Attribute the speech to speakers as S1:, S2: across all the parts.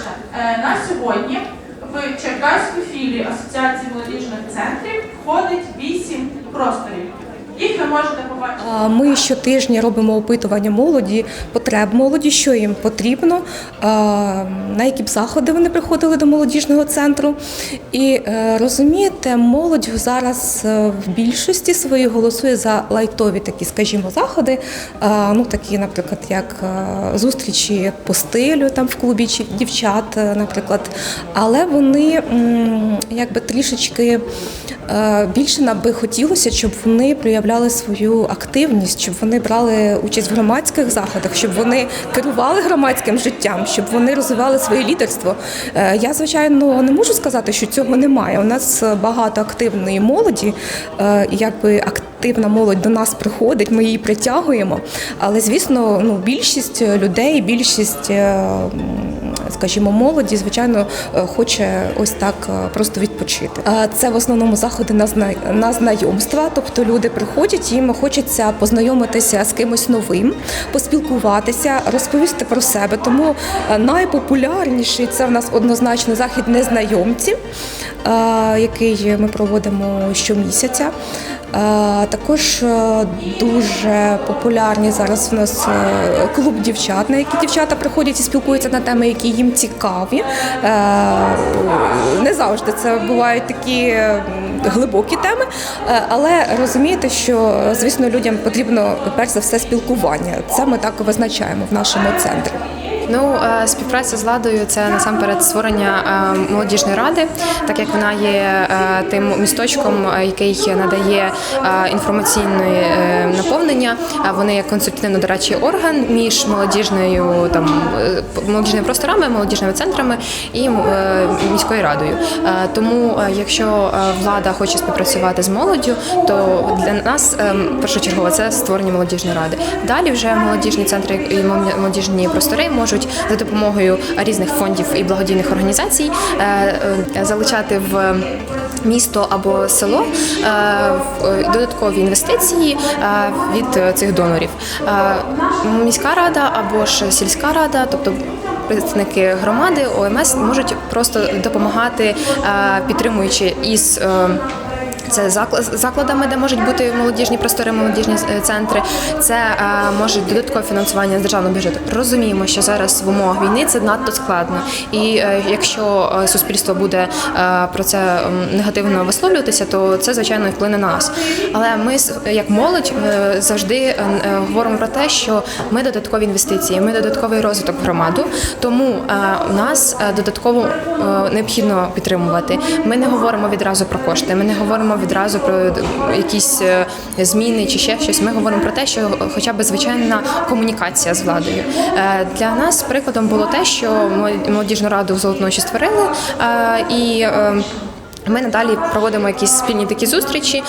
S1: Перше, е, на сьогодні в Черкаську філії Асоціації молодіжних центрів входить 8 просторів. Їх ви можете побачити.
S2: Ми щотижня робимо опитування молоді, потреб молоді, що їм потрібно, на які б заходи вони приходили до молодіжного центру. І е, розумієте, розумієте, молодь зараз е, в більшості своїй голосує за лайтові такі, скажімо, заходи. Ну такі, наприклад, як е, зустрічі по стилю там в клубі чи дівчат, е, наприклад. Але вони якби трішечки е, більше нам би хотілося, щоб вони проявляли свою активність, щоб вони брали участь в громадських заходах, щоб вони керували громадським життям, щоб вони розвивали своє лідерство. Е, Я, звичайно, не можу сказати, що цього немає. У нас багато активної молоді, е, якби активна молодь до нас приходить, ми її притягуємо. Але звісно, ну більшість людей, більшість. Скажімо, молоді, звичайно, е, хоче ось так е, просто відпочити. Це в основному заходи на зна- знайомства, тобто люди приходять, їм хочеться познайомитися з кимось новим, поспілкуватися, розповісти про себе. Тому е, найпопулярніший це в нас однозначно захід незнайомці, який ми проводимо щомісяця. Е, Також е, дуже популярні зараз у нас е, клуб дівчат, на які дівчата приходять і спілкуються на теми, які їм цікаві. Не завжди це бувають такі глибокі теми, але розумієте, що звісно людям потрібно перш за все спілкування. Це ми так визначаємо в нашому центрі.
S3: Ну, е, співпраця з владою це насамперед створення е, молодіжної ради, так як вона є е, тим місточком, який надає інформаційне наповнення. Вони як консультативно-дорадчий орган між молодіжною там молодіжними просторами, молодіжними центрами і міською радою. Тому, якщо влада хоче співпрацювати з молоддю, то для нас першочергово це створення молодіжної ради. Далі вже молодіжні центри і молодіжні простори можуть за допомогою різних фондів і благодійних організацій е, е, залучати в місто або село е, додаткові інвестиції від цих донорів. Міська рада або ж сільська рада, тобто представники громади ОМС можуть просто допомагати, підтримуючи із. Це закла- закладами, де можуть бути молодіжні простори, молодіжні е, центри. Це е, може додаткове фінансування з державного бюджету. Розуміємо, що зараз в умовах війни це надто складно. І е, якщо суспільство буде про це негативно висловлюватися, то це звичайно вплине на нас. Але ми, як молодь, завжди говоримо про те, що ми додаткові інвестиції, ми додатковий розвиток в громаду. Тому у нас додатково необхідно підтримувати. Ми не говоримо відразу про кошти. Ми не говоримо відразу про якісь е, зміни чи ще щось. Ми говоримо про те, що хоча б звичайна комунікація з владою. Е, Для нас прикладом було те, що молод- молодіжну раду в Золотноші створили е, і. ми надалі проводимо якісь спільні такі зустрічі,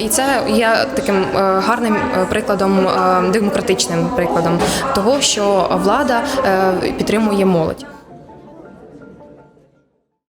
S3: і це є таким гарним прикладом, демократичним прикладом того, що влада підтримує молодь.